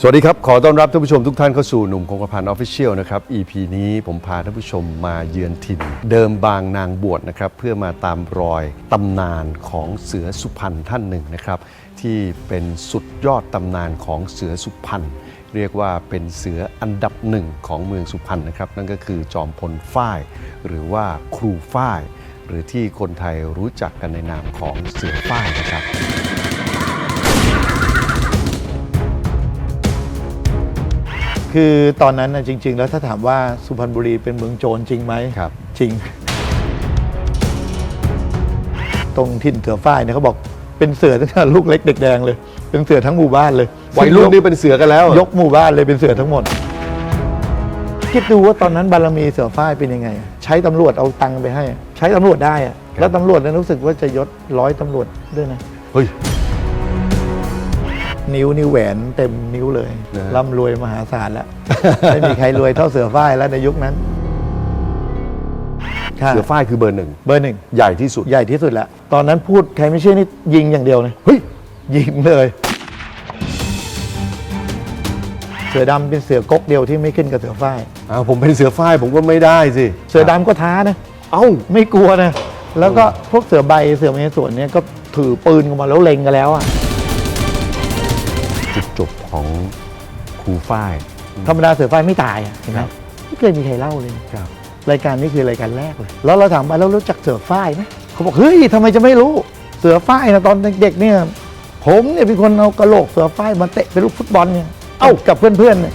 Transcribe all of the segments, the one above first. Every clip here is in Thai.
สวัสดีครับ ขอต้อนรับท่านผู้ชมทุกท่านเข้าสู่หนุ่มคงกระพันออฟฟิเชียลนะครับ EP นี้ผมพาท่านผู้ชมมาเยือนถิ่น เดิมบางนางบวชนะครับ เพื่อมาตามรอยตำนานของเสือสุพรรณท่านหนึ่งนะครับ ที่เป็นสุดยอดตำนานของเสือสุพรรณเรียกว่าเป็นเสืออันดับหนึ่งของเมืองสุพรรณนะครับ นั่นก็คือจอมพลฝ้าย หรือว่าครูฝ้าย หรือที่คนไทยรู้จักกันในนามของเสือฝ้ายนะครับ คือตอนนั้นนะจริง ๆ แล้วถ้าถามว่าสุพรรณบุรีเป็นเมืองโจรจริงไหมครับ จริง ตรงถิ่นเสือฝ้ายเนี่ยเขาบอกเป็นเสือตั้งแต่ลูกเล็กเด็กแดงเลย เป็นเสือทั้งหมู่บ้านเลยวัยรุ่นนี่เป็นเสือกันแล้ว ยกหมู่บ้านเลยเป็นเสือทั้งหมด คิดดูว่าตอนนั้นบารมีเสือฝ้ายเป็นยังไง ใช้ตำรวจเอาตังค์ไปให้ ใช้ตำรวจได้อะแล้วตำรวจเนี่ยรู้สึกว่าจะยศร้อยตำรวจด้วยนะเฮ้ย นิ้วนิ้วแหวนเต็มนิ้วเลยนะฮะ ร่ำรวยมหาศาลแล้ว ไม่มีใครรวยเท่าเสือฝ้ายแล้วในยุคนั้นค่ะเสือฝ้ายคือเบอร์หนึ่งเบอร์หนึ่ง ใหญ่ที่สุด ใหญ่ที่สุดแล้วตอนนั้นพูดใครไม่เชื่อนี่ยิงอย่างเดียวเลยเฮ้ย ยิงเลย เสือดำเป็นเสือก๊กเดียวที่ไม่ขึ้นกับเสือฝ้าย อ้าวผมเป็นเสือฝ้ายผมก็ไม่ได้สิเสือดำก็ท้านะ เอ้า ไม่กลัวนะ แล้วก็พวกเสือใบเสือเมสวนเนี่ยก็ถือปืนกันมาแล้วเล็งกันแล้วอะ จุดจบของครูฝ้าย ธรรมดาเสือฝ้ายไม่ตายอะเห็นไหมครับ ไม่เคยมีใครเล่าเลย ครับ รายการนี้คือรายการแรกเลย แล้วเราถามไปแล้วรู้จักเสือฝ้ายไหมเขาบอกเฮ้ยทำไมจะไม่รู้ เสือฝ้ายนะตอนเด็กๆเนี่ย ผมเนี่ยเป็นคนเอากระโหลกเสือฝ้ายมาเตะเป็นลูกฟุตบอลเนี่ย เอ้ากับเพื่อนๆเนี่ย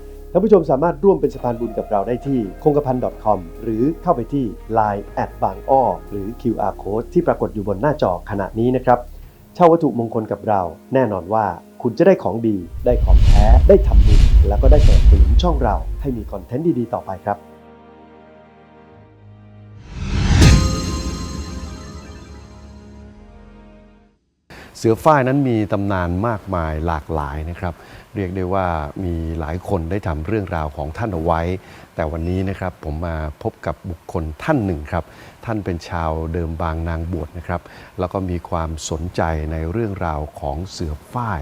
ท่านผู้ชมสามารถร่วมเป็นสะพานบุญกับเราได้ที่คงกระพัน .com หรือเข้าไปที่ Line แอดบางอ้อหรือ QR code ที่ปรากฏอยู่บนหน้าจอขณะนี้นะครับ เช่าวัตถุมงคลกับเรา แน่นอนว่าคุณจะได้ของดี ได้ของแท้ ได้ทำบุญแล้วก็ได้สนับสนุนช่องเราให้มีคอนเทนต์ดีๆ ต่อไปครับ เสือฝ้ายนั้นมีตำนานมากมายหลากหลายนะครับ เรียกได้ว่ามีหลายคนได้ทำเรื่องราวของท่านเอาไว้ แต่วันนี้นะครับผมมาพบกับบุคคลท่านหนึ่งครับ ท่านเป็นชาวเดิมบางนางบวชนะครับ แล้วก็มีความสนใจในเรื่องราวของเสือฝ้าย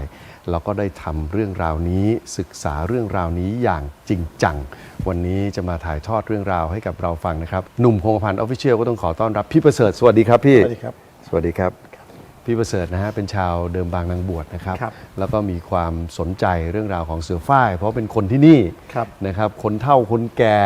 แล้วก็ได้ทำเรื่องราวนี้ศึกษาเรื่องราวนี้อย่างจริงจัง วันนี้จะมาถ่ายทอดเรื่องราวให้กับเราฟังนะครับหนุ่มคงกระพันออฟฟิเชียลก็ต้องขอต้อนรับพี่ประเสริฐสวัสดีครับพี่สวัสดีครับสวัสดีครับ พี่ประเสริฐนะฮะเป็นชาวเดิมบางนางบวชนะครับ ครับแล้วก็มีความสนใจเรื่องราวของเสือฝ้าย เพราะเป็นคนที่นี่ครับ นะครับ คนเฒ่าคนแก่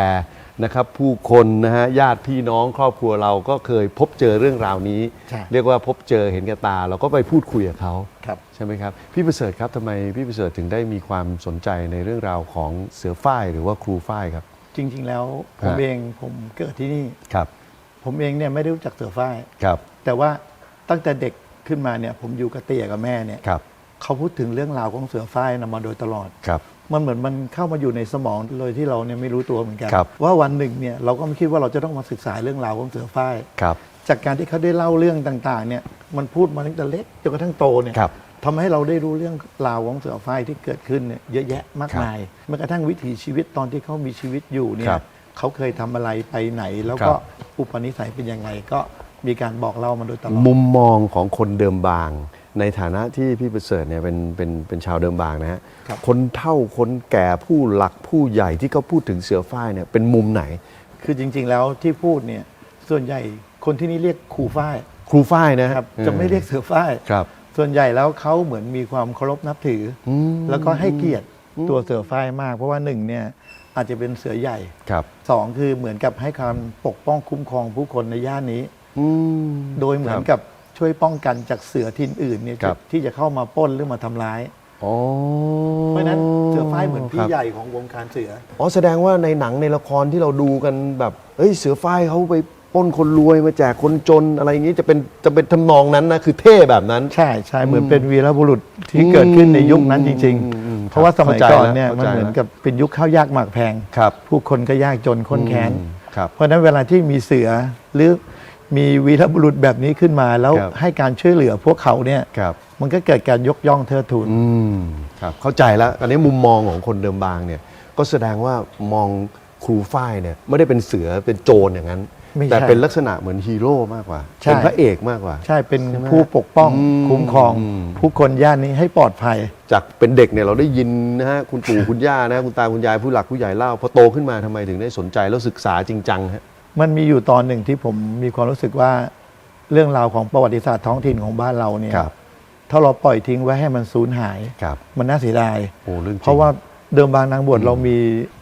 นะครับ ผู้คนนะฮะญาติพี่น้องครอบครัวเราก็เคยพบเจอเรื่องราวนี้ ใช่ เรียกว่าพบเจอเห็นกับตา เราก็ไปพูดคุยกับเขาครับ ใช่ไหมครับพี่ประเสริฐครับทำไมพี่ประเสริฐถึงได้มีความสนใจในเรื่องราวของเสือฝ้ายหรือว่าครูฝ้ายครับ จริง ๆ แล้วผมฮะ เองผมเกิดที่นี่ ครับผมเองเนี่ยไม่ได้รู้จักเสือฝ้าย ครับ แต่ว่าตั้งแต่เด็ก ขึ้นมาเนี่ยผมอยู่กับเตี่ยกับแม่เนี่ยครับ เขาพูดถึงเรื่องราวของเสือฝ้ายนะมาโดยตลอด ครับ มันเหมือนมันเข้ามาอยู่ในสมองโดยที่เราเนี่ยไม่รู้ตัวเหมือนกัน ครับว่าวันหนึ่งเนี่ยเราก็ไม่คิดว่าเราจะต้องมาศึกษาเรื่องราวของเสือฝ้าย ครับ จากการที่เขาได้เล่าเรื่องต่างๆเนี่ยมันพูดมาตั้งแต่เล็กจนกระทั่งโตเนี่ยครับทำให้เราได้รู้เรื่องราวของเสือฝ้ายที่เกิดขึ้นเนี่ยเยอะแยะมากมายแม้กระทั่งวิถีชีวิตตอนที่เขามีชีวิตอยู่เนี่คยรับ เขาเคยทำอะไรไปไหน แล้วครัก็บอุปนิสัยเป็นยังไงก็ มีการบอกเล่ามาโดยตลอด มุมมองของคนเดิมบาง ในฐานะที่พี่ประเสริฐเนี่ยเป็นเป็นเป็นชาวเดิมบางนะฮะครับ คนเฒ่าคนแก่ผู้หลักผู้ใหญ่ที่เขาพูดถึงเสือฝ้ายเนี่ยเป็นมุมไหน คือจริง ๆ แล้วที่พูดเนี่ยส่วนใหญ่คนที่นี่เรียกครูฝ้ายครูฝ้ายนะครับจะไม่เรียกเสือฝ้าย ครับ ส่วนใหญ่แล้วเขาเหมือนมีความเคารพนับถืออม แล้วก็ให้เกียรติตัวเสือฝ้ายมาก เพราะว่าหนึ่งเนี่ยอาจจะเป็นเสือใหญ่ครับ สองคือเหมือนกับให้ความปกป้องคุ้มครองผู้คนในย่านนี้ อืม โดยเหมือนครับกับช่วยป้องกันจากเสือทินอื่นเนี่ยครับ ที่จะเข้ามาปล้นหรือมาทำร้าย อ๋อเพราะฉะนั้นเสือฝ้ายเหมือนคพี่รับ ใหญ่ของวงการเสือ อ๋อแสดงว่าในหนังในละครที่เราดูกันแบบเฮ้ยเสือฝ้ายเขาไปปล้นคนรวยมาแจกคนจนอะไรอย่างนี้จะเป็นจะเป็นทำนองนั้นนะคือเท่แบบนั้น ใช่ใช่เหมือนเป็นวีรบุรุษที่เกิดขึ้นในยุคนั้นจริง อืมอืมเพราะว่าสมัยเข้าใจก่อนแล้วเนี่ยเข้ามันใจเหมือนแล้ว กับเป็นยุคข้าวยากหมากแพง ครับผู้คนก็ยากจนค้นแค้นอืมครับ เพราะฉะนั้นเวลาที่มีเสือหรือ มีวีรบุรุษแบบนี้ขึ้นมาแล้วครับ ให้การช่วยเหลือพวกเขาเนี่ยครับมันก็เกิดการยกย่องเทิดทูน อืมครับเข้าใจแล้วอันนี้มุมมองของคนเดิมบางเนี่ย ก็แสดงว่ามองครูฝ้ายเนี่ยไม่ได้เป็นเสือเป็นโจรอย่างนั้น ไม่ใช่แต่เป็นลักษณะเหมือนฮีโร่มากกว่าใช่ เป็นพระเอกมากกว่า ใช่เป็นใช่ไหมผู้ปกป้องอืมคุ้มครอง อืม ผู้คนย่านนี้ให้ปลอดภัย จากเป็นเด็กเนี่ยเราได้ยินนะฮะคุณปู่คุณย่านะคุณตาคุณยายผู้หลักผู้ใหญ่เล่าพอโตขึ้นมาทำไมถึงได้สนใจแล้วศึกษาจริงจังฮะ มันมีอยู่ตอนหนึ่งที่ผมมีความรู้สึกว่าเรื่องราวของประวัติศาสตร์ท้องถิ่นของบ้านเราเนี่ยครับ ถ้าเราปล่อยทิ้งไว้ให้มันสูญหาย ครับมันน่าเสียดาย โอ้เรื่องจง เพราะว่าเดิมบางนางบวชเรามี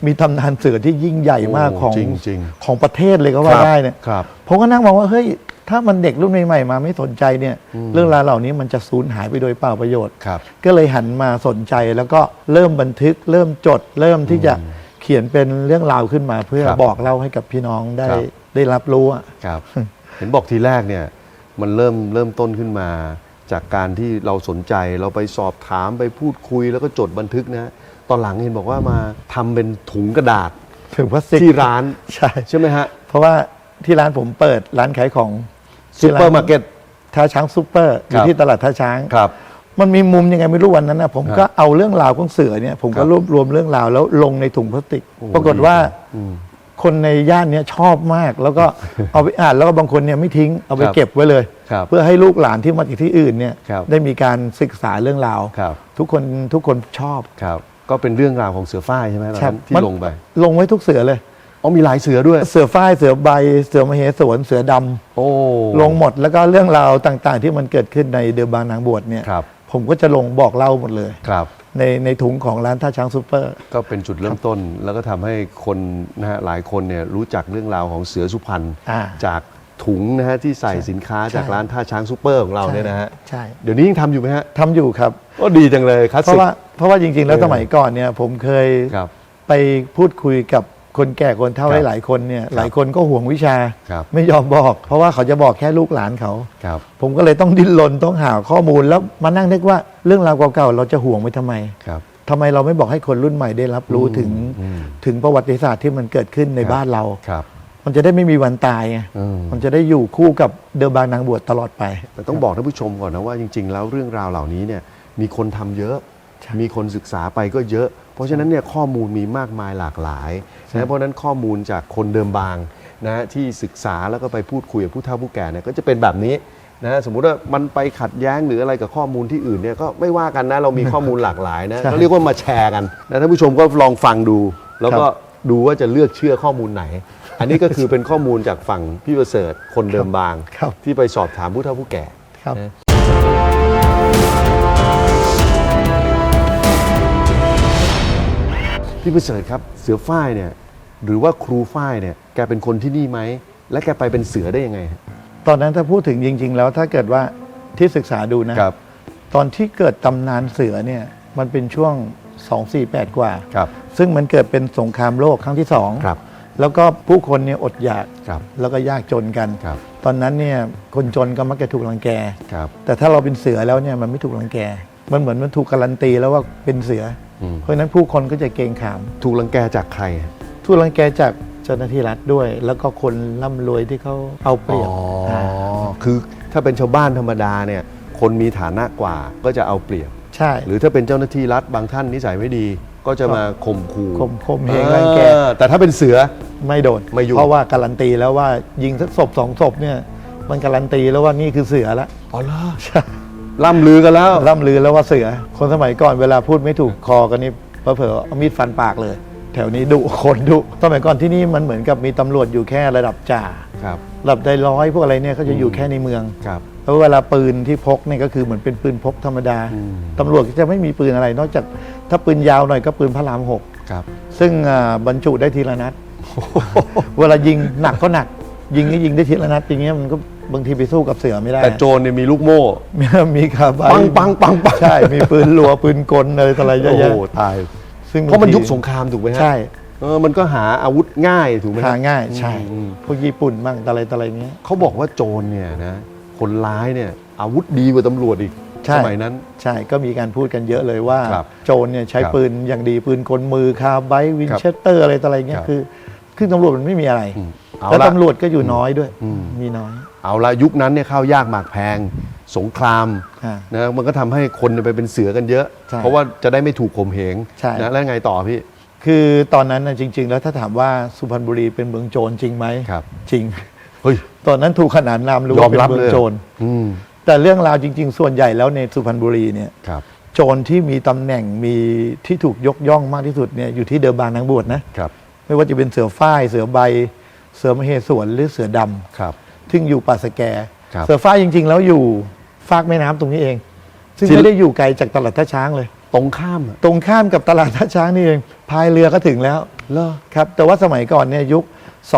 มีตำนานเสือที่ยิ่งใหญ่มากโอ้ของจริงจริงของประเทศเลยก็ว่าได้เนี่ยครับ ผมก็นั่งมองว่าเฮ้ยถ้ามันเด็กรุ่นใหม่ๆมาไม่สนใจเนี่ยอืมเรื่องราวเหล่านี้มันจะสูญหายไปโดยเปล่าประโยชน์ ครับ ก็เลยหันมาสนใจแล้วก็เริ่มบันทึก เริ่มจด เริ่มที่จะ เขียนเป็นเรื่องราวขึ้นมา เพื่อครับบอกเล่าให้กับพี่น้องได้ครับ ได้รับรู้อะ ครับ เห็นบอกทีแรกเนี่ยมันเริ่มเริ่มต้นขึ้นมา จากการที่เราสนใจเราไปสอบถามไปพูดคุยแล้วก็จดบันทึกนะฮะตอนหลังเห็นบอกว่ามาทำเป็นถุงกระดาษถึงพลาสติกที่ร้านใช่ ใช่ไหมฮะเพราะว่าที่ร้านผมเปิดร้านขายของซูเปอร์มาร์เก็ต ท่าช้างซูเปอร์อครัยู่บที่ตลาดท่าช้าง ครับ มันมีมุมยังไงไม่รู้วันนั้นนะผมครับก็เอาเรื่องราวของเสือเนี่ย ผมครัก็บรวบรวมเรื่องราวแล้วลงในถุงพลาสติกโอ้ปรากฏว่าอืมคนในย่านเนี้ยชอบมาก แล้วก็เอาไปอ่านแล้วก็บางคนเนี่ยไม่ทิ้งเอาไปครับเก็บไว้เลยครับเพื่อให้ลูกหลานที่มาจากที่อื่นเนี่ยครับได้มีการศึกษาเรื่องราวครับทุกคนทุกคนชอบครับ ก็เป็นเรื่องราวของเสือฝ้ายใช่ไหมตอนนั้นที่มันลงไป ลงไว้ทุกเสือเลยอ๋อมีหลายเสือด้วย เสือฝ้ายเสือใบ เสือมเหสวนเสือดำโอ้ลงหมดแล้วก็เรื่องราวต่าง ๆ ที่มันเกิดขึ้นในเดือบางนางบวชเนี่ยครับ ผมก็จะลงบอกเล่าหมดเลย ครับ ในในถุงของร้านท่าช้างซูเปอร์ ก็เป็นจุดเริ่มต้น แล้วก็ทำให้คนนะฮะหลายคนเนี่ยรู้จักเรื่องราวของเสือสุพรรณอ่าจากถุงนะฮะที่ใส่สินค้าจากใช่ร้านท่าช้างซูเปอร์ของเราเนี่ยนะฮะใช่เดี๋ยวนี้ยังทำอยู่ไหมฮะทำอยู่ครับ ก็ดีจังเลยคลาสเพราะสิกว่าเพราะว่าจริงๆ แล้วเออ สมัยก่อนเนี่ยผมเคยครับ ไปพูดคุยกับ คนแก่คนเฒ่าครับหลายๆคนเนี่ยหลายคนก็ห่วงวิชา ครับ ไม่ยอมบอก เพราะว่าเขาจะบอกแค่ลูกหลานเขา ครับ ผมก็เลยต้องดิ้นรนต้องหาข้อมูลแล้วมานั่งนึกว่าเรื่องราวเก่าๆเราจะห่วงไว้ทำไมครับ ทำไมเราไม่บอกให้คนรุ่นใหม่ได้รับรู้ถึงอืม ถึงประวัติศาสตร์ที่มันเกิดขึ้นในครับบ้านเรา ครับ มันจะได้ไม่มีวันตายไงอืม มันจะได้อยู่คู่กับเดิมบางนางบวชตลอดไป แต่ต้องบอกท่านผู้ชมก่อนนะว่าจริง ๆ แล้วเรื่องราวเหล่านี้เนี่ยมีคนทำเยอะใช่มีคนศึกษาไปก็เยอะ เพราะฉะนั้นเนี่ยข้อมูลมีมากมายหลากหลายนะเพราะฉะนั้นข้อมูลจากคนเดิมบางนะที่ศึกษาแล้วก็ไปพูดคุยกับผู้เฒ่าผู้แก่เนี่ยก็จะเป็นแบบนี้นะสมมุติว่ามันไปขัดแย้งหรืออะไรกับข้อมูลที่อื่นเนี่ยก็ไม่ว่ากันนะเรามีข้อมูลหลากหลายนะใช่ก็เรียกว่ามาแชร์กันนะท่านผู้ชมก็ลองฟังดู แล้วก็ครับดูว่าจะเลือกเชื่อข้อมูลไหน อันนี้ก็คือเป็นข้อมูลจากฝั่งพี่ประเสริฐคนเดิมบางครับที่ไปสอบถามผู้เฒ่าผู้แก่ พี่ประเสริฐครับเสือฝ้ายเนี่ยหรือว่าครูฝ้ายเนี่ยแกเป็นคนที่นี่ไหม และแกไปเป็นเสือได้ยังไงฮะตอนนั้นถ้าพูดถึงจริง ๆ แล้วถ้าเกิดว่าที่ศึกษาดูนะครับตอนที่เกิดตำนานเสือเนี่ยมันเป็นช่วง 248 กว่า ครับ ซึ่งมันเกิดเป็นสงครามโลกครั้งที่สองครับ แล้วก็ผู้คนเนี่ยอดอยากครับ แล้วก็ยากจนกัน ครับ ตอนนั้นเนี่ยคนจนก็มักจะถูกรังแก ครับ แต่ถ้าเราเป็นเสือแล้วเนี่ยมันไม่ถูกรังแก มันเหมือนมันถูกการันตีแล้วว่าเป็นเสืออม เพราะฉะนั้นผู้คนก็จะเกรงขาม ถูกรังแกจากใครฮะถูกรังแกจากเจ้าหน้าที่รัฐด้วย แล้วก็คนร่ำรวยที่เขาเอาเปรียบอ๋อาคือถ้าเป็นชาวบ้านธรรมดาเนี่ยคนมีฐานะกว่าก็จะเอาเปรียบ ใช่ หรือถ้าเป็นเจ้าหน้าที่รัฐบางท่านนิสัยไม่ดีก็จะมาข่มขู่ข่มข่มเหงรังแกเออแต่ถ้าเป็นเสือไม่โดนไม่ยุ่งเพราะว่าการันตีแล้วว่ายิงสักศพสองศพเนี่ยมันการันตีแล้วว่านี่คือเสือแล้วอ๋อเหรอ ล่ำลือกันแล้ว ล่ำลือแล้วว่าเสือ คนสมัยก่อนเวลาพูดไม่ถูกคอกันนี่เผลอๆเอามีดฟันปากเลย แถวนี้ดุคนดุสมัยก่อนที่นี่มันเหมือนกับมีตำรวจอยู่แค่ระดับจ่าครับระดับได้ร้อยพวกอะไรเนี่ยเขาจะอยู่แค่ในเมืองครับแล้วเวลาปืนที่พกเนี่ยก็คือเหมือนเป็นปืนพกธรรมดาอืมตำรวจก็จะไม่มีปืนอะไร นอกจากถ้าปืนยาวหน่อยก็ปืนพระรามหกครับซึ่งอ่าบรรจุได้ทีละนัดเวลายิงหนักก็หนัก ยิงก็ยิงได้ทีละนัดอย่างเงี้ยมันก็ บางทีไปสู้กับเสือไม่ได้แต่โจรเนี่ยมีลูกโม่ มีมีคาร์บายปังปังปังปัง ใช่มีปืนรัวปืนกลอะไรต่ออะไรเยอะโอ้แยะโหตาย ซึ่งเพราะมันบงทียุคสงครามถูกไหมฮะใช่เออมันก็หาอาวุธง่ายถูกไหมฮะ หาง่ายใช่อืม พวกญี่ปุ่นบ้างอะไรต่ออะไรเงี้ย เขาบอกว่าโจรเนี่ยนะคนร้ายเนี่ย อาวุธดีกว่าตำรวจอีกใช่ สมัยนั้น ใช่ก็มีการพูดกันเยอะเลยว่า ครับโจรเนี่ยใช้ครับปืนอย่างดีปืนกลมือคาร์ไบต์วินครับเชสเตอร์อะไรต่ออะไรเงี้คยรับคือคือตำรวจมันไม่มีอะไร อืม เอาแล้วละ ตำรวจก็อยู่น้อยด้วย อืม มีน้อยเอาละยุคนั้นเนี่ยข้าวยากหมากแพง สงครามอ่า นะมันก็ทำให้คนไปเป็นเสือกันเยอะ ใช่เพราะว่าจะได้ไม่ถูกข่มเหงใช่ นะแล้วไงต่อพี่ คือตอนนั้นนะจริง ๆ แล้วถ้าถามว่าสุพรรณบุรีเป็นเมืองโจรจริงไหมครับ จริง เฮ้ย ตอนนั้นถูกขนานนามหรือยอว่ามเป็นรับเมือเลงยโจร อืมแต่เรื่องราวจริง ๆ ส่วนใหญ่แล้วในสุพรรณบุรีเนี่ย ครับ โจรที่มีตำแหน่งมีที่ถูกยกย่องมากที่สุดเนี่ยอยู่ที่เดิมบางนางบวชนะครับ ไม่ว่าจะเป็นเสือฝ้าย เสือใบ เสือมเหสวนหรือเสือดำครับ ซึ่งอยู่ป่าสแก ครับ เสือฝ้ายจริง ๆ แล้วอยู่ฟากแม่น้ำตรงนี้เอง ซึ่งที่ไม่ได้อยู่ไกลจากตลาดท่าช้างเลย ตรงข้ามอะตรงข้ามกับตลาดท่าช้างนี่เองพายเรือก็ถึงแล้ว เหรอ ครับแต่ว่าสมัยก่อนเนี่ยยุค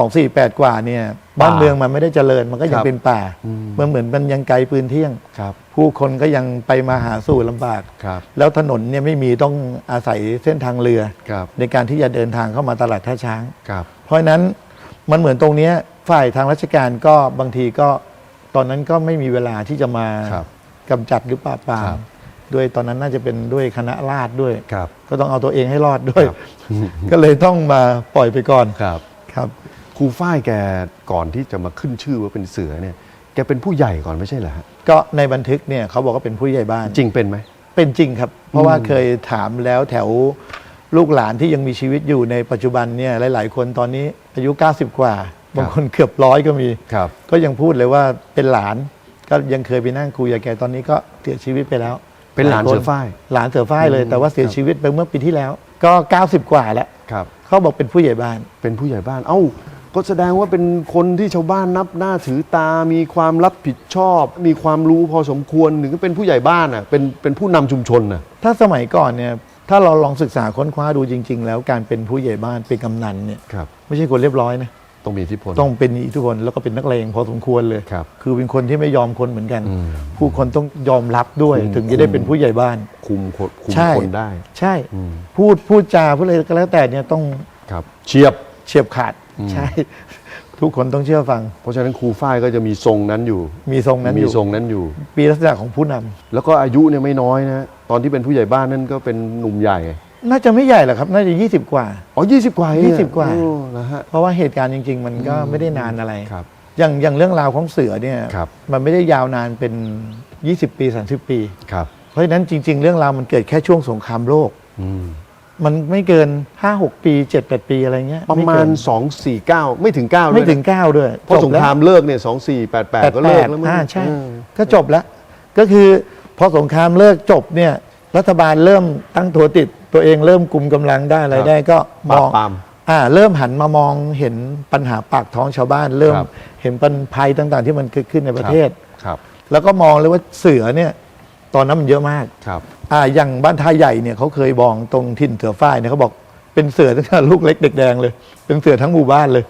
248 กว่าเนี่ยบ้านป่าเมืองมันไม่ได้เจริญมันก็ยัคงรับเป็นป่าอืม มันเหมือนมันยังไกลปืนเที่ยง ครับผู้คนก็ยังไปมาหาสู่ลำบาก ครับแล้วถนนเนี่ยไม่มีต้องอาศัยเส้นทางเรือ ครับในการที่จะเดินทางเข้ามาตลาดท่าช้าง ครับ เพราะฉะนั้น มันเหมือนตรงเนี้ยฝ่ายทางราชการก็บางทีก็ตอนนั้นก็ไม่มีเวลาที่จะมาครับกำจัดหรือปราบปราครัมบด้วยตอนนั้นน่าจะเป็นด้วยคณะราษฎรด้วย ครับก็ต้องเอาตัวเองให้รอดด้วย ครับ ก็เลยต้องมาปล่อยไปก่อนครับ ครับ ครูฝ้ายแกก่อนที่จะมาขึ้นชื่อว่าเป็นเสือเนี่ย แกเป็นผู้ใหญ่ก่อนไม่ใช่เหรอฮะก็ในบันทึกเนี่ยเขาบอกว่าเป็นผู้ใหญ่บ้าน จริงเป็นไหม เป็นจริงครับ เพราะว่าเคยถามแล้วแถว ลูกหลานที่ยังมีชีวิตอยู่ในปัจจุบันเนี่ยหลาย ๆ คนตอนนี้อายุ 90 กว่า บางคนเกือบร้อยก็มี ครับ ก็ยังพูดเลยว่าเป็นหลานก็ยังเคยไปนั่งคุยกับแกตอนนี้ก็เสียชีวิตไปแล้ว เป็นหลานยคเสือฝ้าย หลานเสือฝ้ายเลยอืมแต่ว่าเสียครับชีวิตไปเมื่อปีที่แล้ว ก็ 90 กว่าแล้วครับ เขาบอกเป็นผู้ใหญ่บ้าน เป็นผู้ใหญ่บ้าน เอ้า ก็แสดงว่าเป็นคนที่ชาวบ้านนับหน้าถือตา มีความรับผิดชอบ มีความรู้พอสมควร ถึงจะเป็นผู้ใหญ่บ้านอะ เป็นเป็นผู้นำชุมชนอะ ถ้าสมัยก่อนเนี่ย ถ้าเราลองศึกษาค้นคว้าดูจริง ๆ แล้วการเป็นผู้ใหญ่บ้านเป็นกำนันเนี่ยครับ ไม่ใช่คนเรียบร้อยนะต้องมีอิทธิพล ต้องเป็นอิทธิพลแล้วก็เป็นนักเลงพอสมควรเลยครับคือเป็นคนที่ไม่ยอมคนเหมือนกัน อืมผู้คนต้องยอมรับด้วยคุมถึงจะได้เป็นผู้ใหญ่บ้าน คุมคนคุมใช่ คนได้ ใช่ อืม พูดพูดจาพูดอะไรก็แล้วแต่เนี่ยต้องครับเฉียบ เฉียบขาดอืมใช่ ทุกคนต้องเชื่อฟัง เพราะฉะนั้นครูฝ้ายก็จะมีทรงนั้นอยู่ มีทรงนั้นอมียู่ทรงนั้นอยู่ ปีลักษณะของผู้นำแล้วก็อายุเนี่ยไม่น้อยนะตอนที่เป็นผู้ใหญ่บ้านนั่นก็เป็นหนุ่มใหญ่น่าจะไม่ใหญ่หรอกครับ น่าจะ 20 กว่า อ๋อยี่สิบกว่าเองยี่สิบกว่า โอ้นะฮะ เพราะว่าเหตุการณ์จริง ๆ มันก็ไม่ได้นานอะไรครับ อย่างอย่างเรื่องราวของเสือเนี่ยครับมันไม่ได้ยาวนานเป็น 20 ปี 30 ปี ครับ เพราะฉะนั้นจริง ๆ เรื่องราวมันเกิดแค่ช่วงสงครามโลก อืม มันไม่เกิน5-6ปี7-8ปีอะไรเงี้ยประไเกิมาณน2 4 9 ไม่ถึง9ไม่ถึง9ด้วยเพราะสงจบแล้ว ครามเลิกเนี่ยสองสี่แปดแปดก็เลิกแล้วมั้งอ่าใช่เออก็จบแล้ว ก็คือพอสงครามเลิกจบเนี่ย รัฐบาลเริ่มตั้งตัวติด ตัวเองเริ่มกลุ่มกำลังได้อะไรได้ก็ปมราบองปราม อ่า เริ่มหันมามองเห็นปัญหาปากท้องชาวบ้าน เริ่มครับ เห็นปัญภัยต่าง ๆ ที่มันเกิดขึ้นในประเทศ ครับ แล้วก็มองเลยว่าเสือเนี่ย ตอนนั้นมันเยอะมากครับ อ่าอย่างบ้านท่าใหญ่เนี่ยเขาเคยบอกตรงถิ่นเสือฝ้ายเนี่ยเขาบอกเป็นเสือตั้งแต่ลูกเล็กเด็กแดงเลย เป็นเสือทั้งหมู่บ้านเลย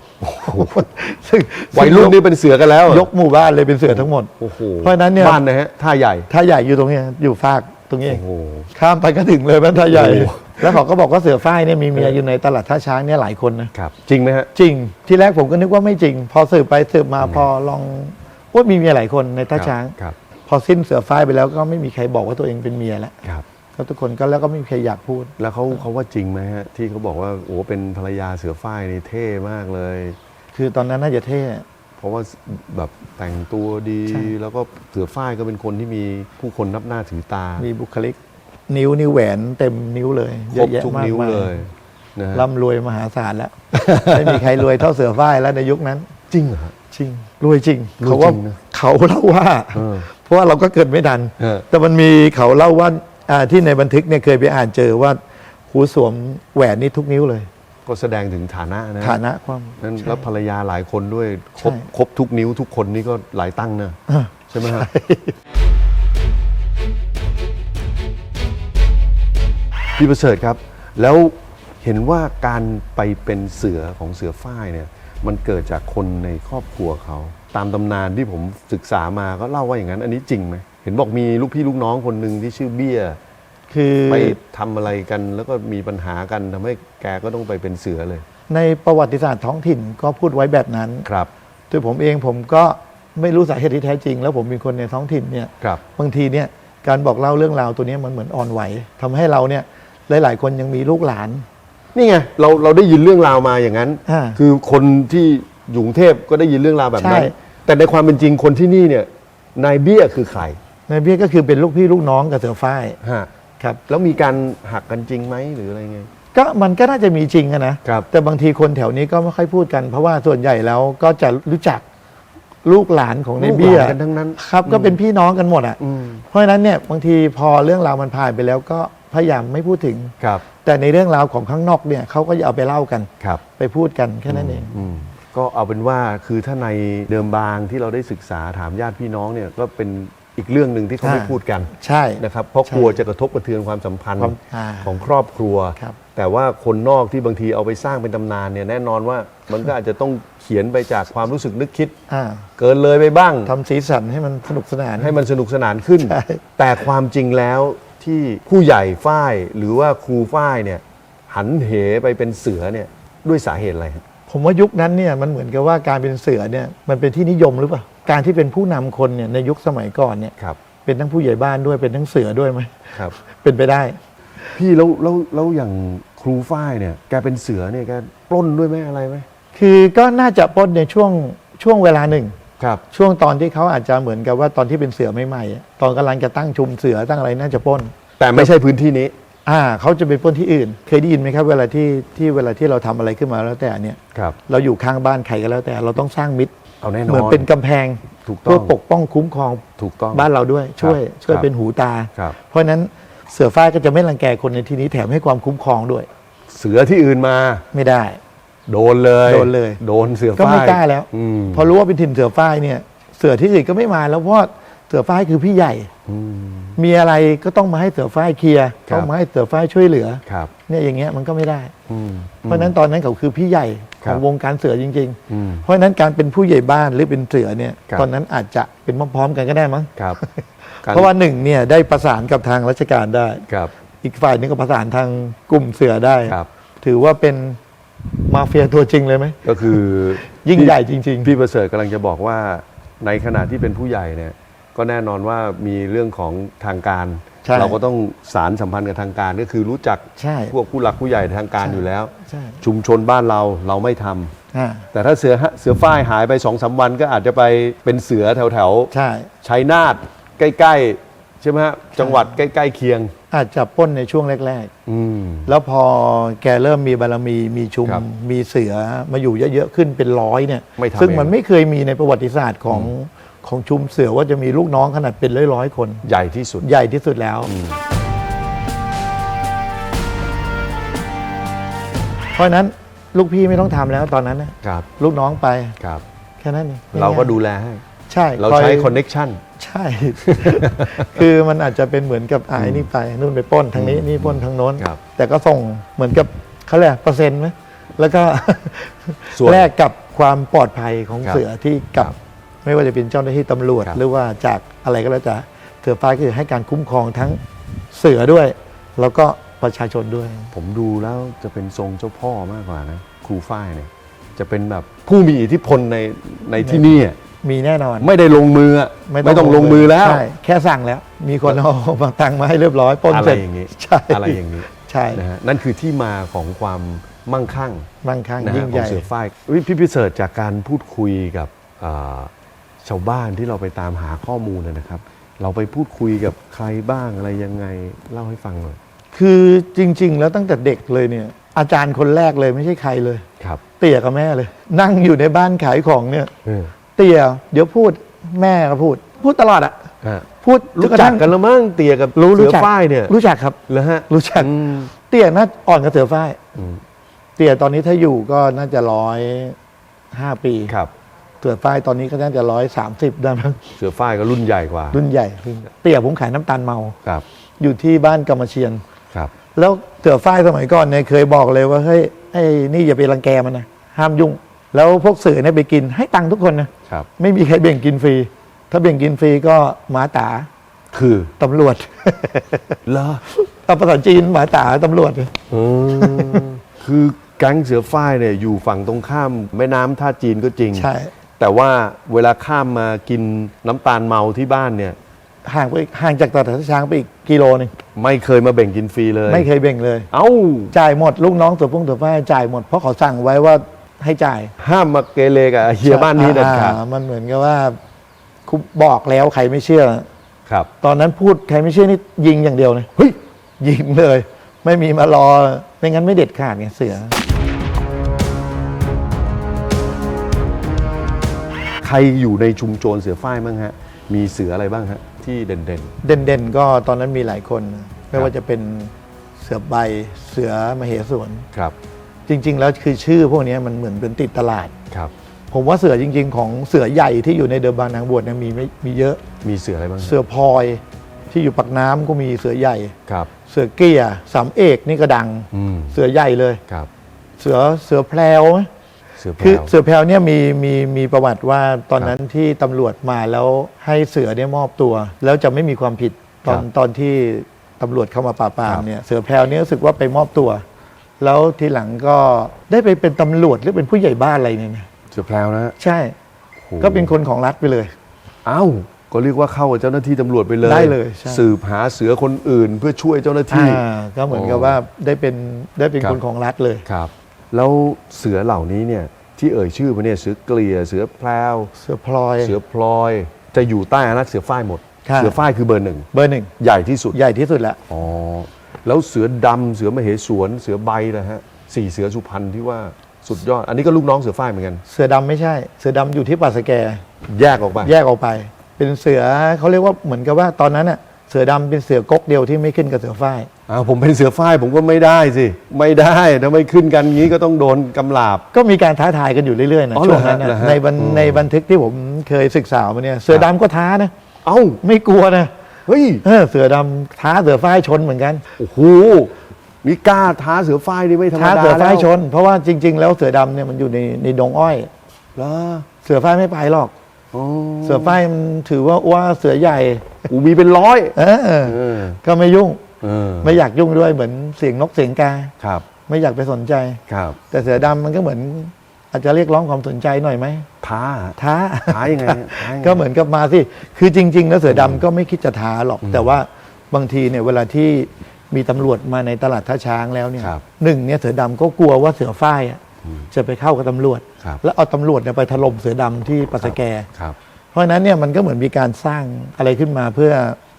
ซึ่งวัยรุ่นนี่เป็นเสือกันแล้ว ยกหมู่บ้านเลยเป็นเสือทั้งหมดโอ้โหเพราะฉะนั้นเนี่ยบ้านนะฮะท่าใหญ่ท่าใหญ่อยู่ตรงเนี้ยอยู่ฟากตรงนี้เอโอ้งโหข้ามไปก็ถึงเลยบ้านท่าใหญ่โอ้โหแล้วเขาก็บอกว่าเสือฝ้ายเนี่ยมีเมียอยู่ในตลาดท่าช้างเนี่ยหลายคนนะครับจริงไหมฮะจริงที่แรกผมก็นึกว่าไม่จริง พอสืบไปสืบมาพอลองว่ามีเมียหลายคนในท่าช้างครับพ อสิ้นเสือฝ้ายไปแล้วก็ไม่มีใครบอกว่าตัวเองเป็นเมียแล้วครับก็ทุกคนก็แล้วก็ไม่มีใครอยากพูด แล้วเขาเขาว่าจริงไหมฮะที่เขาบอกว่าโอ้เป็นภรรยาเสือฝ้ายนี่เท่มากเลย คือตอนนั้นน่าจะเท่เพราะว่าแบบแต่งตัวดีใช่แล้วก็เสือฝ้ายก็เป็นคนที่มีผู้คนนับหน้าถือตา มีบุคลิก นิ้วนิ้วแหวนเต็มนิ้วเลยคเยรบอะแยะทุกมากนิ้วมายเลยนะฮะร่ำรวยมหาศาลแล้ว ไม่มีใครรวยเท่าเสือฝ้ายแล้วในยุคนั้น จริงเหรอฮะจริงรวยจริงรวยเขาว่าจริงนะเขาเล่าว่า เออเพราะว่าเราก็เกิดไม่ทัน เออ แต่มันมีเขาเล่าว่าอ่าที่ในบันทึกเนี่ยเคยไปอ่านเจอว่าหูสวมแหวนนี่ทุกนิ้วเลย ก็แสดงถึงฐานะนะฐานะความ นั้นใช่แล้วภรรยาหลายคนด้วยครบใช่ ครบทุกนิ้วทุกคนนี่ก็หลายตั้งนะอ่าใช่ไหมฮะพี่ประเสริฐครับ แล้วเห็นว่าการไปเป็นเสือของเสือฝ้ายเนี่ย มันเกิดจากคนในครอบครัวเขา ตามตำนานที่ผมศึกษามาก็เล่าว่าอย่างนั้น อันนี้จริงไหมเห็นบอกมีลูกพี่ลูกน้องคนหนึ่งที่ชื่อเบี้ยคือไปทำอะไรกันแล้วก็มีปัญหากันทำให้แกก็ต้องไปเป็นเสือเลย ในประวัติศาสตร์ท้องถิ่นก็พูดไว้แบบนั้นครับตัวผมเองผมก็ไม่รู้สาเหตุที่แท้จริง แล้วผมเป็นคนในท้องถิ่นเนี่ยครับบางทีเนี่ยการบอกเล่าเรื่องราวตัวเนี้ยมันเหมือนอ่อนไหวทำให้เราเนี่ยหลาย ๆ คนยังมีลูกหลาน นี่ไงเราเราได้ยินเรื่องราวมาอย่างนั้นอ่าคือคนที่อยู่กรุงเทพก็ได้ยินเรื่องราวแบบนั้นใช่ แต่ในความเป็นจริงคนที่นี่เนี่ยนายเบี้ยคือใครนายเบี้ยก็คือเป็นลูกพี่ลูกน้องกับเสือฝ้ายฮะครับ แล้วมีการหักกันจริงไหมหรืออะไรไง ก็มันก็น่าจะมีจริงอะนะครับ แต่บางทีคนแถวนี้ก็ไม่ค่อยพูดกัน เพราะว่าส่วนใหญ่แล้วก็จะรู้จักลูกหลานของนายเบี้ยลูกหลานกันทั้งนั้นครับ ก็เป็นพี่น้องกันหมดอะอืม เพราะฉะนั้นเนี่ยบางทีพอเรื่องราวมันผ่านไปแล้วก็พยายามไม่พูดถึง ครับแต่ในเรื่องราวของข้างนอกเนี่ยเขาก็จะเอาไปเล่ากัน ครับไปพูดกันแค่นั้นเอง อืม ก็เอาเป็นว่าคือถ้าในเดิมบางที่เราได้ศึกษาถามญาติพี่น้องเนี่ยก็เป็นอีกเรื่องหนึ่งที่เขาไม่อ่าพูดกันใช่นะครับเพราะใช่กลัวจะกระทบกระเทือนความสัมพันธ์ความอ่าของครอบครัวครับแต่ว่าคนนอกที่บางทีเอาไปสร้างเป็นตำนานเนี่ยแน่นอนว่ามันก็อาจจะต้องเขียนไปจากความรู้สึกนึกคิดอ่าเกินเลยไปบ้างทำสีสันให้มันสนุกสนานให้มันสนุกสนานขึ้นใช่แต่ความจริงแล้วที่ผู้ใหญ่ฝ้ายหรือว่าครูฝ้ายเนี่ยหันเหไปเป็นเสือเนี่ยด้วยสาเหตุอะไรครับ ผมว่ายุคนั้นเนี่ยมันเหมือนกับว่าการเป็นเสือเนี่ยมันเป็นที่นิยมหรือเปล่าการที่เป็นผู้นำคนเนี่ยในยุคสมัยก่อนเนี่ยครับเป็นทั้งผู้ใหญ่บ้านด้วยเป็นทั้งเสือด้วยไหมครับ เป็นไปได้ พี่แล้วแล้วแล้วอย่างครูฝ้ายเนี่ยแกเป็นเสือเนี่ยแกปล้นด้วยไหมอะไรไหมคือก็น่าจะปล้นในช่วงช่วงเวลาหนึ่งครับช่วงตอนที่เขาอาจจะเหมือนกับว่าตอนที่เป็นเสือใหม่ๆอะตอนกำลังจะตั้งชุมเสือตั้งอะไรน่าจะปล้น แต่ไม่ใช่พื้นที่นี้ อ่าเขาจะไปปล้นที่อื่น เคยได้ยินไหมครับ เวลาที่ที่เวลาที่เราทำอะไรขึ้นมาแล้วแต่เนี่ยครับ เราอยู่ข้างบ้านใครก็แล้วแต่เราต้องสร้างมิตรเอาแน่นอน เหมือนเป็นกำแพงถูกต้เพื่อองปกป้องคุ้มครองถูกต้อง บ้านเราด้วย ช่วยครับช่วยครับเป็นหูตา ครับ เพราะฉะนั้นเสือฝ้ายก็จะไม่รังแกคนในที่นี้แถมให้ความคุ้มครองด้วย เสือที่อื่นมา ไม่ได้ โดนเลยโดนเลย โดนเสือก็ฝ้ายไม่กล้าแล้ว อืม พอรู้ว่าเป็นถิ่นเสือฝ้ายเนี่ย เสือที่อื่นก็ไม่มาแล้วเพราะว่าเสือฝ้ายคือพี่ใหญ่ อืม มีอะไรก็ต้องมาให้เสือฝ้ายเคลียร์ครับ ต้องมาให้เสือฝ้ายช่วยเหลือครับเนี่ยอย่างเงี้ยมันก็ไม่ได้ อืม เพราะฉะนั้นตอนนั้นเขาคือพี่ใหญ่คขรับ องวงการเสือจริง อืม ๆ เพราะฉะนั้นการเป็นผู้ใหญ่บ้านหรือเป็นเสือเนี่ยครับ ตอนนั้นอาจจะเป็นพร้อมๆกันก็ได้มั้งครับเพราะว่าหนึ่งเนี่ยได้ประสานกับทางราชการได้ ครับอีกฝ่ายหนึงก็ประสานทางกลุ่มเสือได้ ครับ ถือว่าเป็นมาเฟียตัวจริงเลยไหมก็คือยิ่งใหญ่จริงพี่ประเสริฐกำลังจะบอกว่าในขณะที่เป็นผู้ใหญ่เนี่ย ก็แน่นอนว่ามีเรื่องของทางการ ใช่เราก็ต้องสารสัมพันธ์กับทางการก็คือรู้จักๆใช่พวกผู้หลักผู้ใหญ่ทางการใช่อยู่แล้ว ใช่ ชุมชนบ้านเราเราไม่ทำอ่าแต่ถ้าเสือฮะเสือฝ้ายหายไปสองสาวันก็อาจจะไปเป็นเสือแถวแถวๆ ใช่ชัยนาทใกล้ๆ ใช่ไหมฮะจังหวัดใกล้ๆเคียง อาจจะปล้นในช่วงแรก อืม ๆ แล้วพอแกเริ่มมีบารมีมีชุมครับมีเสือมาอยู่เยอะๆขึ้นเป็นร้อยเนี่ย ไม่ทำซึ่งเอง มันไม่เคยมีในประวัติศาสตร์ของ ของชุมเสือว่าจะมีลูกน้องขนาดเป็นร้อยๆคน ใหญ่ที่สุด ใหญ่ที่สุดแล้ว เพราะฉะนั้นลูกพี่ไม่ต้องทำแล้วตอนนั้นนะครับ ลูกน้องไปครับ แค่นั้นเองเราก็ดูแลให้ ใช่เราคอยใช้คอนเน็ชัน ใช่ คือมันอาจจะเป็นเหมือนกับอายนี่ไปนู่นไปปล้นทางนี้นี่ปล้นทางโน้น ครับแต่ก็ส่งเหมือนกับเขาเรียกเปอร์เซ็นต์ไหมแล้วก็ส่วนแลกกับความปลอดภัยของครับเสือที่กับครับ ไม่ว่าจะเป็นเจ้าหน้าที่ตำรวจครับหรือว่าจากอะไรก็แล้วแต่เสือฟ้าคือให้การคุ้มครองทั้งเสือด้วย แล้วก็ประชาชนด้วย ผมดูแล้วจะเป็นทรงเจ้าพ่อมากกว่านะครูฝ้ายเนี่ยจะเป็นแบบผู้มีอิทธิพลในในที่นี่อะมีแน่นอน ไม่ได้ลงมืออะไม่ต้องลงมือแล้วใช่แค่สั่งแล้ว มีคนเอามาตังค์มาให้เรียบร้อยปล้นอะไรเสร็จอย่างนี้ใช่อะไรอย่างนี้ใช่นะฮะนั่นคือที่มาของความมั่งคั่ง มั่งคั่งนะฮะยิ่งขใหองญ่เสือฝ้ายเฮ้ยพี่พิเศษจากการพูดคุยกับอ่า ชาวบ้านที่เราไปตามหาข้อมูลนะนะครับ เราไปพูดคุยกับใครบ้างอะไรยังไงเล่าให้ฟังหน่อยคือจริง ๆ แล้วตั้งแต่เด็กเลยเนี่ย อาจารย์คนแรกเลยไม่ใช่ใครเลย ครับ เตี่ยกับแม่เลย นั่งอยู่ในบ้านขายของเนี่ย เออเตี่ยเดี๋ยวพูดแม่ก็พูด พูดตลอดอะฮะพูดรู้จนะจัทั่กงกันแล้วมั้งเตียกับรู้รู้เสือจักฝ้ายเนี่ยรู้จักครับ เหรอฮะรู้จัก อืมเตี่ยน่าอ่อนกับเสือฝ้าย อืมเตี่ยตอนนี้ถ้าอยู่ก็น่าจะร้อยห้าปี ครับเสือฝ้ายตอนนี้ก็น่าจะร้อยสามสิบได้มั้งเสือฝ้ายก็รุ่นใหญ่กว่า รุ่นใหญ่เตี่ยผมขายน้ำตาลเมาครับ อยู่ที่บ้านกำมะเชียนครับ แล้วเสือฝ้ายสมัยก่อนเนี่ยเคยบอกเลยว่าเฮ้ยไอ้นี่อย่าไปรังแกมันนะห้ามยุ่ง แล้วพวกเสือเนี่ยไปกินให้ตังค์ทุกคนนะครับไม่มีใครเบ่งกินฟรี ถ้าเบ่งกินฟรีก็หมาตาคือตำรวจเหรอตามภาษาจีนหมาตาตำรวจอืมคือแก๊งเสือฝ้ายเนี่ยอยู่ฝั่งตรงข้ามแม่น้ำท่าจีนก็จริงใช่ แต่ว่าเวลาข้ามมากินน้ำตาลเมาที่บ้านเนี่ย ห่างไปอีกห่างจากตลาดท่าช้างไปอีกกิโลหนึงไม่เคยมาแบ่งกินฟรีเลย ไม่เคยเบ่งเลย เอ้า จ่ายหมดลูกน้องตัวพุ่งตัวฝ้ายจ่ายหมดเพราะเขาสั่งไว้ว่าให้จ่ายห้ามมาเกเรกับเฮียบ้านนี้เด็ดขาดอ่มันเหมือนกับว่าคุบอกแล้วใครไม่เชื่อ ครับ ตอนนั้นพูดใครไม่เชื่อนี่ยิงอย่างเดียวเลยเฮ้ยยิงเลย ไม่มีมารอไม่งั้นไม่เด็ดขาดไงเสือ รอยู่ในชุมโจรเสือฝ้ายบ้างฮะ มีเสืออะไรบ้างฮะ ที่เด่น เด่นๆ ก็ตอนนั้นมีหลายคน ไม่ว่าจะเป็นเสือใบเสือมเหสวน ๆ ครับ จริง ๆ แล้วคือชื่อพวกนี้มันเหมือนเป็นติดตลาด ครับ ผมว่าเสือจริง ๆ ของเสือใหญ่ที่อยู่ในเดิมบางนางบวชเนี่ยมีไม่มีเยอะ มีเสืออะไรบ้างฮะเสือพลอยที่อยู่ปักน้ำก็มีเสือใหญ่ ครับ เสือเกียร์สามเอกนี่ก็ดัง อืม เสือใหญ่เลย ครับ เสือเสือแพรวไหมเสือแพรคือว เสือแพรวเนี่ยมีมีมีประวัติว่าตอนครับนั้นที่ตำรวจมาแล้วให้เสือเนี่ยมอบตัว แล้วจะไม่มีความผิดตอนครับตอนที่ตำรวจเข้ามาปราบปราคมรับ เนี่ยเสือแพรวเนี่ยรู้สึกว่าไปมอบตัว แล้วทีหลังก็ได้ไปเป็นตำรวจหรือเป็นผู้ใหญ่บ้านอะไรเนี่ยนะเสือแพรวนะฮะใช่โหก็เป็นคนของรัฐไปเลย เอ้าก็เรียกว่าเข้ากับเจ้าหน้าที่ตำรวจไปเลยได้เลยใช่ สืบหาเสือคนอื่นเพื่อช่วยเจ้าหน้าที่ อ่าก็เหมือนกับว่าได้เป็นได้เป็นครับ คนของรัฐเลย ครับ แล้วเสือเหล่านี้เนี่ย ที่เอ่ยชื่อมาเนี่ยเสือเกลี่ยเสือแพรวเสือพลอย เสือพลอย จะอยู่ใต้อานัตเสือฝ้ายหมด ค่ะ เสือฝ้ายคือเบอร์หนึ่งเบอร์หนึ่งใหญ่ที่สุดใหญ่ที่สุดแล้วอ๋อแล้วเสือดำเสือมเหสวนเสือใบนะฮะสี่เสือสุพรรณที่ว่าสุดยอด อันนี้ก็ลูกน้องเสือฝ้ายเหมือนกัน เสือดำไม่ใช่ เสือดำอยู่ที่ป่าสแก แยกออกไป แยกออกไป เป็นเสือเขาเรียกว่าเหมือนกับว่าตอนนั้นน่ะเสือดำเป็นเสือก๊กเดียวที่ไม่ขึ้นกับเสือฝ้ายอ้าวผมเป็นเสือฝ้ายผมก็ไม่ได้สิ ไม่ได้ถ้าไม่ขึ้นกันงี้ก็ต้องโดนกำลาบ ก็มีการท้าทายกันอยู่เรื่อยๆนะอ๋อช่วงนั้นเหรอนะฮะในบันอืม ในบันทึกที่ผมเคยศึกษามาเนี่ยเสือดำก็ท้านะ เอ้าไม่กลัวนะเฮ้ยเออเสือดำท้าเสือฝ้ายชนเหมือนกัน โอ้โหนี่กล้าท้าเสือฝ้ายนี่ไม่ธรรมท้าดาเสือฝ้ายแล้วชน เพราะว่าจริง ๆ แล้วเสือดำเนี่ยมันอยู่ในในดงอ้อยเหรอเสือฝ้ายไม่ไปหรอกอ๋อ เสือฝ้ายมันถือว่าว่าเสือใหญ่อูมีเป็นร้อยเออเออก็ไม่ยุ่ง เออไม่อยากยุ่งด้วยเหมือนเสียงนกเสียงกา ครับไม่อยากไปสนใจ ครับ แต่เสือดำมันก็เหมือน อาจจะเรียกร้องความสนใจหน่อยไหมท้าท้า ท้ายังไงฮะท้ายังไง ก็เหมือนกับมาสิ คือจริง ๆ แล้วเสือดำก็ไม่คิดจะท้าหรอก แต่ว่าบางทีเนี่ยเวลาที่มีตำรวจมาในตลาดท่าช้างแล้วเนี่ยครับ หนึ่งเนี่ยเสือดำก็กลัวว่าเสือฝ้ายอะ จะไปเข้ากับตำรวจครับแล้วเอาตำรวจเนี่ยไปถล่มเสือดำที่ปัสสแกครับเพราะฉะนั้นเนี่ยมันก็เหมือนมีการสร้างอะไรขึ้นมาเพื่อ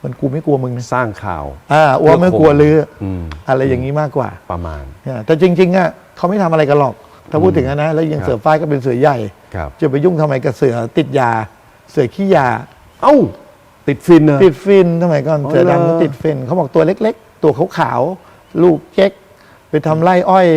มันกูไม่กลัวมึงนะสร้างข่าวอ่าอ้วไม่กลัวลืออมอะไรอย่างนี้มากกว่าประมาณเนี่ยแต่จริงๆอะเขาไม่ทำอะไรกันหรอก ถ้าพูดถึงนะแล้วยิงครับเสือฝ้ายก็เป็นเสือใหญ่ครับจะไปยุ่งทำไมกับเสือติดยา เสือขี้ยา เอ้า ติดฟินเนอะติดฟินทำไมก่อนอ๋อเสือเหรอดำก็ติดฟินเขาบอกตัวเล็ก ๆ ตัวขาวๆลูกเจ๊กไปทำไร่อ้อย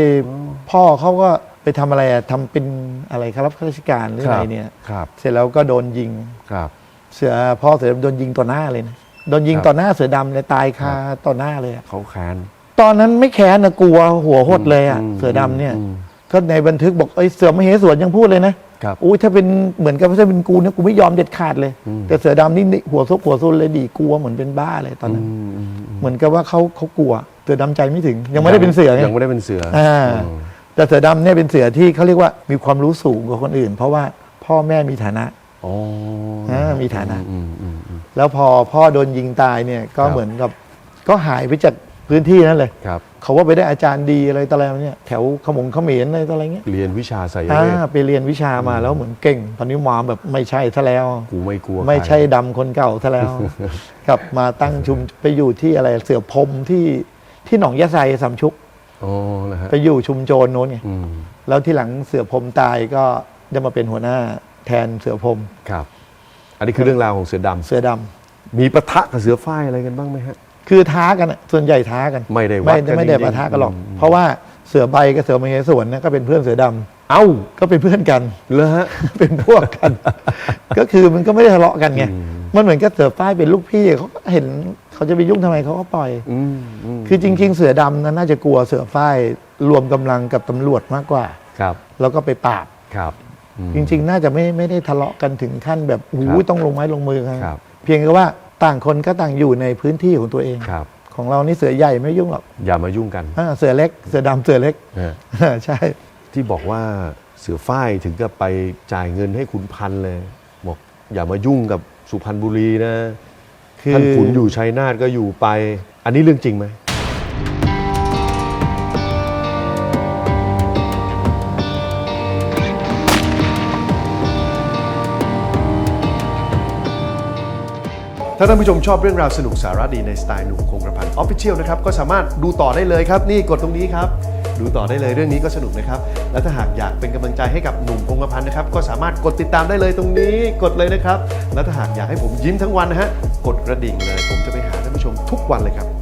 พ่อเขาก็ไป ทำอะไรอะทำเป็นอะไรครับรับราชการหรืออะไรเนี่ย ครับเสร็จแล้วก็โดนยิง ครับ เสือพ่อเสือดำโดนยิงต่อหน้าเลยนะโดนยิงครับต่อหน้าเสือดำเลยตายคาต่อหน้าเลยอะเขาแค้นตอนนั้นไม่แค้นนะกลัวหัวหดเลยอะอืมเสือดำเนี่ยอืมก็ในบันทึกบอกไอ้ยเสือมเหสวนยังพูดเลยนะครับอุ้ยถ้าเป็นเหมือนกับถ้าเป็นกูเนี่ยกูไม่ยอมเด็ดขาดเลยอืมแต่เสือดำนี่หัวซุกหัวซุนเลยดีกลัวเหมือนเป็นบ้าเลยตอนนั้นอืมอืมอืมเหมือนกับว่าเขาเขากลัวเสือดำใจไม่ถึง ยังไม่ได้เป็นเสือไงยังไม่ได้เป็นเสืออ่าอืม แต่เสือดำเนี่ยเป็นเสือที่เขาเรียกว่ามีความรู้สูงกว่าคนอื่น เพราะว่าพ่อแม่มีฐานะอ๋ออ่ามีฐานะ อืมอืมอืม แล้วพอพ่อโดนยิงตายเนี่ยก็ครับ เหมือนกับก็หายไปจากพื้นที่นั้นเลย ครับ เขาว่าไปได้อาจารย์ดีอะไรต่ออะไรมาเนี่ยแถวขมงเขมรอะไรต่ออะไรเงี้ยเรียนวิชาไสยอ่าเวทไปเรียนวิชามาแล้วเหมือนเก่ง ตอนนี้มาแบบไม่ใช่ซะแล้ว กูไม่กลัวไม่ใครใช่ดำคนเก่าซะแล้ว กลับมาตั้งชุมไปอยู่ที่อะไรเสือพรมที่ที่หนองยะไซสามชุกอ๋อนะฮะ ไปอยู่ชุมโจรโน้นไงอืมแล้วที่หลังเสือพรมตายก็จะมาเป็นหัวหน้าแทนเสือพรมครับ อันนี้คือเรื่องราวของเสือดำเสือดำมีปะทะกับเสือฝ้ายอะไรกันบ้างไหมฮะ คือท้ากันอะส่วนใหญ่ท้ากัน ไม่ได้วัไม่ดกันไม่ได้จริงๆปะทะกันหรอกอืมเพราะว่าเสือใบกับเสือมเหสวนเนี่ยก็เป็นเพื่อนเสือดำ เอ้าก็เป็นเพื่อนกันเหรอฮะ เป็นพวกกัน ก็คือมันก็ไม่ได้ทะเลาะกันไงอืมมันเหมือนกับเสือฝ้ายเป็นลูกพี่เขาก็เห็นเขาจะไปยุ่งทำไมเขาก็ปล่อยอืมมคือจริง ๆ เสือดำนั้นน่าจะกลัวเสือฝ้ายรวมกำลังกับตำรวจมากกว่า ครับ แล้วก็ไปปราบครับอืมจริง ๆ น่าจะไม่ไม่ได้ทะเลาะกันถึงขั้นแบบโอ้โหครับต้องลงไม้ลงมือกันครับเพียงแค่ว่าต่างคนก็ต่างอยู่ในพื้นที่ของตัวเองครับของเรานี่เสือใหญ่ไม่ยุ่งหรอก อย่ามายุ่งกันอ่าเสือเล็ก เสือดำเสือเล็กนะฮะใช่ ที่บอกว่าเสือฝ้ายถึงกับไปจ่ายเงินให้ขุนพันธ์เลย บอกอย่ามายุ่งกับสุพรรณบุรีนะท่านขุนอยู่ชัยนาทก็อยู่ไป อันนี้เรื่องจริงไหมถ้าท่านผู้ชมชอบเรื่องราวสนุกสาระดีในสไตล์หนุ่มคงกระพันออฟฟิเชียลนะครับ ก็สามารถดูต่อได้เลยครับ นี่กดตรงนี้ครับ ดูต่อได้เลยเรื่องนี้ก็สนุกนะครับ และถ้าหากอยากเป็นกำลังใจให้กับหนุ่มคงกระพันนะครับ ก็สามารถกดติดตามได้เลยตรงนี้กดเลยนะครับ และถ้าหากอยากให้ผมยิ้มทั้งวันนะฮะกดกระดิ่งเลย ผมจะไปหาท่านผู้ชมทุกวันเลยครับ